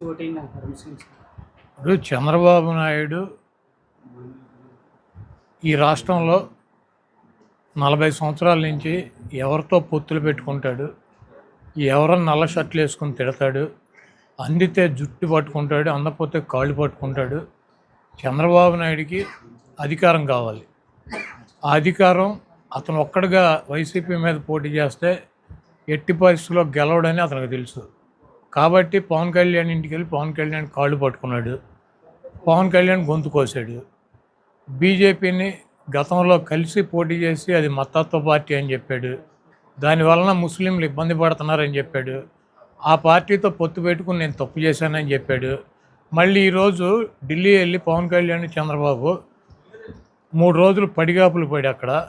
ఇప్పుడు చంద్రబాబు నాయుడు ఈ రాష్ట్రంలో నలభై సంవత్సరాల నుంచి ఎవరితో పొత్తులు పెట్టుకుంటాడు ఎవరన్నా నల్ల షర్ట్లు వేసుకుని తిడతాడు అందితే జుట్టు పట్టుకుంటాడు అందకపోతే కాళ్ళు పట్టుకుంటాడు చంద్రబాబు నాయుడికి అధికారం కావాలి. ఆ అధికారం అతను ఒక్కడిగా వైసీపీ మీద పోటీ చేస్తే ఎట్టి పరిస్థితుల్లో గెలవడని అతనికి తెలుసు. కాబట్టి పవన్ కళ్యాణ్ ఇంటికి వెళ్ళి పవన్ కళ్యాణ్ కాళ్ళు పట్టుకున్నాడు. పవన్ కళ్యాణ్ గొంతు కోసాడు. బీజేపీని గతంలో కలిసి పోటీ చేసి అది మతత్వ పార్టీ అని చెప్పాడు. దానివలన ముస్లింలు ఇబ్బంది పడుతున్నారని చెప్పాడు. ఆ పార్టీతో పొత్తు పెట్టుకుని నేను తప్పు చేశానని చెప్పాడు. మళ్ళీ ఈరోజు ఢిల్లీ వెళ్ళి పవన్ కళ్యాణ్ చంద్రబాబు మూడు రోజులు పడిగాపులు పడి అక్కడ.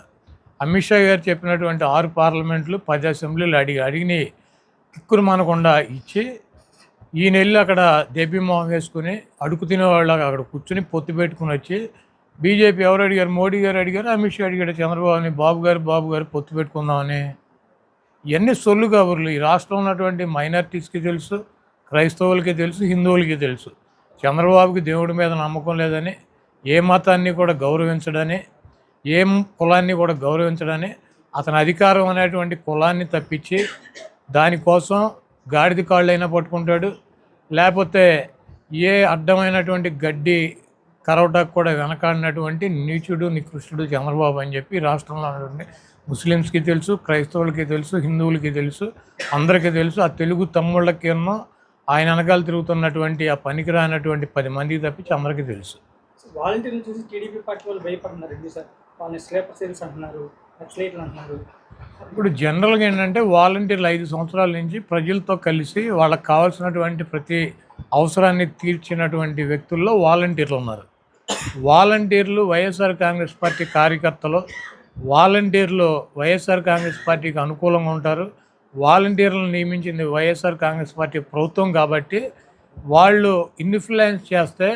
అమిత్ షా గారు చెప్పినటువంటి ఆరు పార్లమెంట్లు పది అసెంబ్లీలు అడిగి అడిగినాయి. కిక్కురు మనకుండా ఇచ్చి ఈ నెల్లు అక్కడ దేబీమోహం వేసుకుని అడుగు తినేవాళ్ళగా అక్కడ కూర్చుని పొత్తు పెట్టుకుని వచ్చి బీజేపీ ఎవరు అడిగారు? మోడీ గారు అడిగారు? అమిత్ షా అడిగాడు. చంద్రబాబుని బాబు గారు బాబు గారు పొత్తు పెట్టుకుందామని. ఇవన్నీ సొల్లు కబుర్లు ఈ రాష్ట్రంలో ఉన్నటువంటి మైనారిటీస్కి తెలుసు క్రైస్తవులకి తెలుసు హిందువులకి తెలుసు. చంద్రబాబుకి దేవుడి మీద నమ్మకం లేదని ఏ మతాన్ని కూడా గౌరవించడని ఏ కులాన్ని కూడా గౌరవించడని అతని అధికారం అనేటువంటి కులాన్ని తప్పించి దానికోసం గాడిద కాళ్ళైనా పట్టుకుంటాడు. లేకపోతే ఏ అడ్డమైనటువంటి గడ్డి కరవటాకు కూడా వెనకాడినటువంటి నీచుడు నికృష్టుడు చంద్రబాబు అని చెప్పి రాష్ట్రంలో ఉన్నటువంటి ముస్లిమ్స్కి తెలుసు క్రైస్తవులకి తెలుసు హిందువులకి తెలుసు అందరికీ తెలుసు. ఆ తెలుగు తమ్ముళ్ళకి ఎన్నో ఆయన వెనకాల తిరుగుతున్నటువంటి ఆ పనికిరానటువంటి పది మందికి తప్పించి అందరికీ తెలుసు. వాలంటీర్లు చూసి టీడీపీ పార్టీ వాళ్ళు భయపడుతున్నారు సార్? వాళ్ళని స్లేపర్ సేల్స్ అంటున్నారు. నక్సలైట్లు అంటున్నారు ఇప్పుడు జనరల్గా ఏంటంటే వాలంటీర్లు ఐదు సంవత్సరాల నుంచి ప్రజలతో కలిసి వాళ్ళకి కావాల్సినటువంటి ప్రతి అవసరాన్ని తీర్చినటువంటి వ్యక్తుల్లో వాలంటీర్లు ఉన్నారు. వాలంటీర్లు వైఎస్ఆర్ కాంగ్రెస్ పార్టీ కార్యకర్తలు వాలంటీర్లు వైఎస్ఆర్ కాంగ్రెస్ పార్టీకి అనుకూలంగా ఉంటారు. వాలంటీర్లను నియమించింది వైఎస్ఆర్ కాంగ్రెస్ పార్టీ ప్రభుత్వం కాబట్టి వాళ్ళు ఇన్ఫ్లుయెన్స్ చేస్తే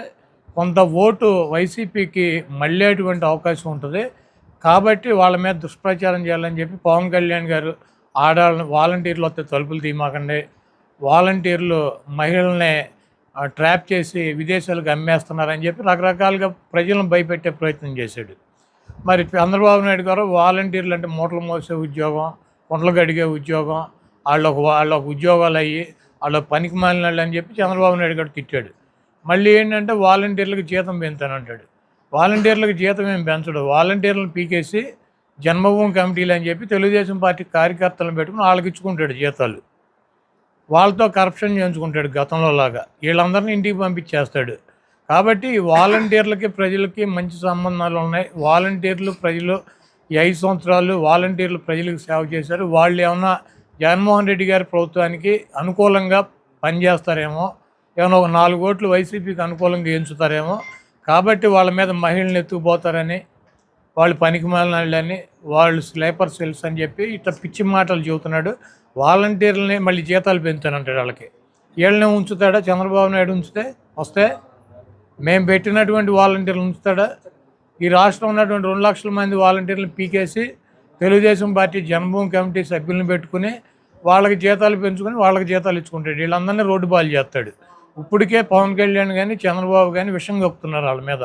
కొంత ఓటు వైసీపీకి మళ్ళేటువంటి అవకాశం ఉంటుంది. కాబట్టి వాళ్ళ మీద దుష్ప్రచారం చేయాలని చెప్పి పవన్ కళ్యాణ్ గారు ఆడాలని వాలంటీర్లు వస్తే తలుపులు తీమాకండి వాలంటీర్లు మహిళల్ని ట్రాప్ చేసి విదేశాలకు అమ్మేస్తున్నారని చెప్పి రకరకాలుగా ప్రజలను భయపెట్టే ప్రయత్నం చేశాడు. మరి చంద్రబాబు నాయుడు గారు వాలంటీర్లు అంటే మూటలు మోసే ఉద్యోగం కుండలు గడిగే ఉద్యోగం వాళ్ళకు వాళ్ళకు ఉద్యోగాలు అయ్యి వాళ్ళ పనికి మాలిన వాళ్ళు అని చెప్పి చంద్రబాబు నాయుడు గారు తిట్టాడు. మళ్ళీ ఏంటంటే వాలంటీర్లకు జీతం పెంచానంటాడు. వాలంటీర్లకు జీతం ఏం పెంచడు. వాలంటీర్లను పీకేసి జన్మభూమి కమిటీలు అని చెప్పి తెలుగుదేశం పార్టీ కార్యకర్తలను పెట్టుకుని వాళ్ళకి ఇచ్చుకుంటాడు జీతాలు. వాళ్ళతో కరప్షన్ చేయించుకుంటాడు గతంలో లాగా. వీళ్ళందరినీ ఇంటికి పంపించేస్తాడు. కాబట్టి వాలంటీర్లకి ప్రజలకి మంచి సంబంధాలు ఉన్నాయి. వాలంటీర్లు ప్రజలు ఈ ఐదు సంవత్సరాలు వాలంటీర్లు ప్రజలకు సేవ చేశారు. వాళ్ళు ఏమన్నా జగన్మోహన్ రెడ్డి గారి ప్రభుత్వానికి అనుకూలంగా పనిచేస్తారేమో ఏమైనా ఒక నాలుగు ఓట్లు వైసీపీకి అనుకూలంగా ఎంచుతారేమో కాబట్టి వాళ్ళ మీద మహిళలు ఎత్తుకుపోతారని వాళ్ళు పనికి మాలినని వాళ్ళు స్లీపర్ సెల్స్ అని చెప్పి ఇట్లా పిచ్చి మాటలు చెబుతున్నాడు. వాలంటీర్లని మళ్ళీ జీతాలు పెంచుతానంటాడు వాళ్ళకి. వీళ్ళనే ఉంచుతాడా? చంద్రబాబు నాయుడు ఉంచితే వస్తే మేము పెట్టినటువంటి వాలంటీర్లు ఉంచుతాడా? ఈ రాష్ట్రం ఉన్నటువంటి రెండు లక్షల మంది వాలంటీర్లను పీకేసి తెలుగుదేశం పార్టీ జన్మభూమి కమిటీ సభ్యులను పెట్టుకుని వాళ్ళకి జీతాలు పెంచుకొని వాళ్ళకి జీతాలు ఇచ్చుకుంటాడు. వీళ్ళందరినీ రోడ్డు బాల్ చేస్తాడు. ఇప్పటికే పవన్ కళ్యాణ్ కానీ చంద్రబాబు కానీ విషం కప్పుతున్నారు వాళ్ళ మీద.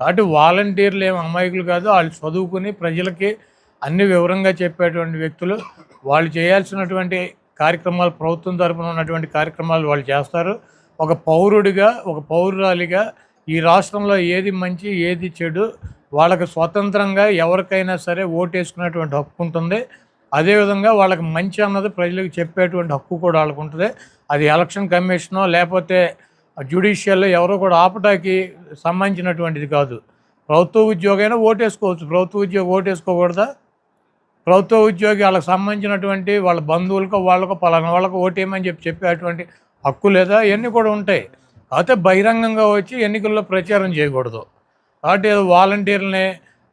కాబట్టి వాలంటీర్లు ఏమి అమాయకులు కాదు. వాళ్ళు చదువుకుని ప్రజలకి అన్ని వివరంగా చెప్పేటువంటి వ్యక్తులు. వాళ్ళు చేయాల్సినటువంటి కార్యక్రమాలు ప్రభుత్వం తరపున ఉన్నటువంటి కార్యక్రమాలు వాళ్ళు చేస్తారు. ఒక పౌరుడిగా ఒక పౌరురాలిగా ఈ రాష్ట్రంలో ఏది మంచి ఏది చెడు వాళ్ళకు స్వతంత్రంగా ఎవరికైనా సరే ఓటేసుకునేటువంటి హక్కు ఉంటుంది. అదేవిధంగా వాళ్ళకి మంచి అన్నది ప్రజలకు చెప్పేటువంటి హక్కు కూడా వాళ్ళకు ఉంటుంది. అది ఎలక్షన్ కమిషనో లేకపోతే జ్యుడిషియల్లో ఎవరో కూడా ఆపటానికి సంబంధించినటువంటిది కాదు. ప్రభుత్వ ఉద్యోగైనా ఓటేసుకోవచ్చు. ప్రభుత్వ ఉద్యోగం ఓటేసుకోకూడదా? ప్రభుత్వ ఉద్యోగి వాళ్ళకి సంబంధించినటువంటి వాళ్ళ బంధువులకు వాళ్ళకు పలానా వాళ్ళకు ఓటేయమని చెప్పి చెప్పేటువంటి హక్కు లేదా? ఇవన్నీ కూడా ఉంటాయి. కాకపోతే బహిరంగంగా వచ్చి ఎన్నికల్లో ప్రచారం చేయకూడదు. కాబట్టి వాలంటీర్లనే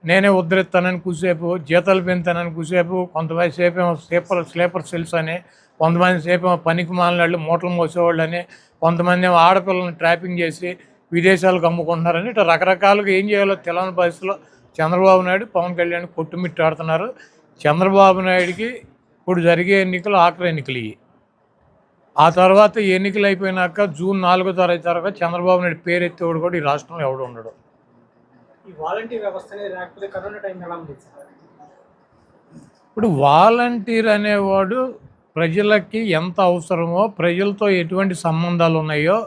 నేనే ఉద్ధరిస్తానని కూసేపు జీతాలు పెంచానని కూసేపు కొంతమంది సేపేమో ఏమో స్లీపర్ స్లీపర్ సెల్స్ అని కొంతమంది సేపేమో పనికి మాలినాళ్ళు మూటలు మోసేవాళ్ళు అని కొంతమంది ఏమో ఆడపిల్లల్ని ట్రాపింగ్ చేసి విదేశాలకు అమ్ముకుంటున్నారని ఇట్లా రకరకాలుగా ఏం చేయాలో తెలంగాణ పరిస్థితిలో చంద్రబాబు నాయుడు పవన్ కళ్యాణ్ కొట్టుమిట్టాడుతున్నారు. చంద్రబాబు నాయుడికి ఇప్పుడు జరిగే ఎన్నికలు ఆఖరి ఎన్నికలు ఇవి ఆ తర్వాత ఎన్నికలు అయిపోయినాక జూన్ నాలుగో తారీఖు తర్వాత చంద్రబాబు నాయుడు పేరెత్తేవాడు కూడా ఈ రాష్ట్రంలో ఎవడు ఉండడు. ఈ వాలంటీర్ వ్యవస్థ లేకపోతే కరోనా టైం ఎలా ఉంది ఇప్పుడు వాలంటీర్ అనేవాడు ప్రజలకి ఎంత అవసరమో ప్రజలతో ఎటువంటి సంబంధాలు ఉన్నాయో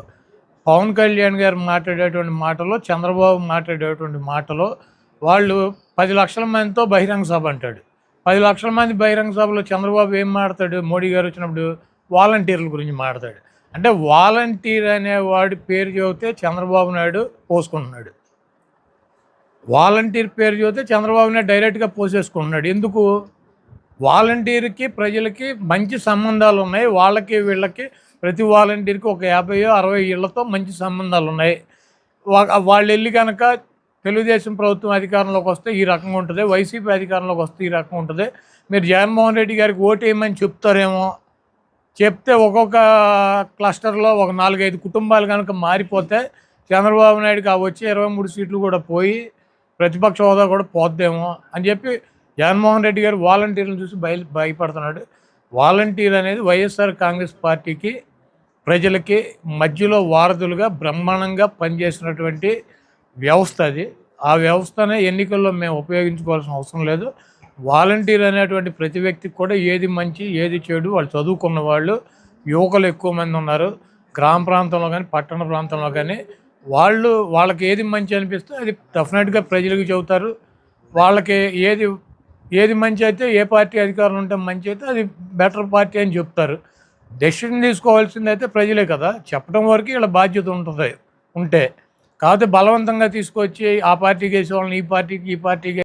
పవన్ కళ్యాణ్ గారు మాట్లాడేటువంటి మాటలో చంద్రబాబు మాట్లాడేటువంటి మాటలో వాళ్ళు పది లక్షల మందితో బహిరంగ సభ అంటాడు. పది లక్షల మంది బహిరంగ సభలో చంద్రబాబు ఏం మాడతాడు మోడీ గారు వచ్చినప్పుడు వాలంటీర్ల గురించి మాడతాడు అంటే వాలంటీర్ అనేవాడి పేరు చెబితే చంద్రబాబు నాయుడు పోసుకుంటున్నాడు. వాలంటీర్ పేరు చూస్తే చంద్రబాబునే డైరెక్ట్గా పోసేసుకుంటున్నాడు. ఎందుకు? వాలంటీర్కి ప్రజలకి మంచి సంబంధాలు ఉన్నాయి. వాళ్ళకి వీళ్ళకి ప్రతి వాలంటీర్కి ఒక యాభై అరవై ఏళ్ళతో మంచి సంబంధాలు ఉన్నాయి. వాళ్ళు వెళ్ళి కనుక తెలుగుదేశం ప్రభుత్వం అధికారంలోకి వస్తే ఈ రకంగా ఉంటుంది. వైసీపీ అధికారంలోకి వస్తే ఈ రకంగా ఉంటుంది. మీరు జగన్మోహన్ రెడ్డి గారికి ఓటు వేయమని చెప్తారేమో? చెప్తే ఒక్కొక్క క్లస్టర్లో ఒక నాలుగైదు కుటుంబాలు కనుక మారిపోతే చంద్రబాబు నాయుడుకి ఆ వచ్చే ఇరవై మూడు సీట్లు కూడా పోయి ప్రతిపక్ష హోదా కూడా పోద్దేమో అని చెప్పి జగన్మోహన్ రెడ్డి గారు వాలంటీర్లను చూసి భయ భయపడుతున్నాడు. వాలంటీర్ అనేది వైఎస్ఆర్ కాంగ్రెస్ పార్టీకి ప్రజలకి మధ్యలో వారధులుగా బ్రహ్మాండంగా పనిచేసినటువంటి వ్యవస్థ అది. ఆ వ్యవస్థనే ఎన్నికల్లో మేము ఉపయోగించుకోవాల్సిన అవసరం లేదు. వాలంటీర్ అనేటువంటి ప్రతి వ్యక్తికి కూడా ఏది మంచి ఏది చెడు వాళ్ళు చదువుకున్న వాళ్ళు యువకులు ఎక్కువ మంది ఉన్నారు. గ్రామ ప్రాంతంలో కానీ పట్టణ ప్రాంతంలో కానీ వాళ్ళు వాళ్ళకి ఏది మంచి అనిపిస్తే అది డెఫినెట్గా ప్రజలకు చెబుతారు. వాళ్ళకి ఏది ఏది మంచి అయితే ఏ పార్టీ అధికారం ఉంటే మంచి అయితే అది బెటర్ పార్టీ అని చెప్తారు. డెసిషన్ తీసుకోవాల్సింది అయితే ప్రజలే కదా. చెప్పడం వరకు వీళ్ళ బాధ్యత ఉంటుంది ఉంటే. కాకపోతే బలవంతంగా తీసుకొచ్చి ఆ పార్టీకి వేసే వాళ్ళని ఈ పార్టీకి ఈ పార్టీకి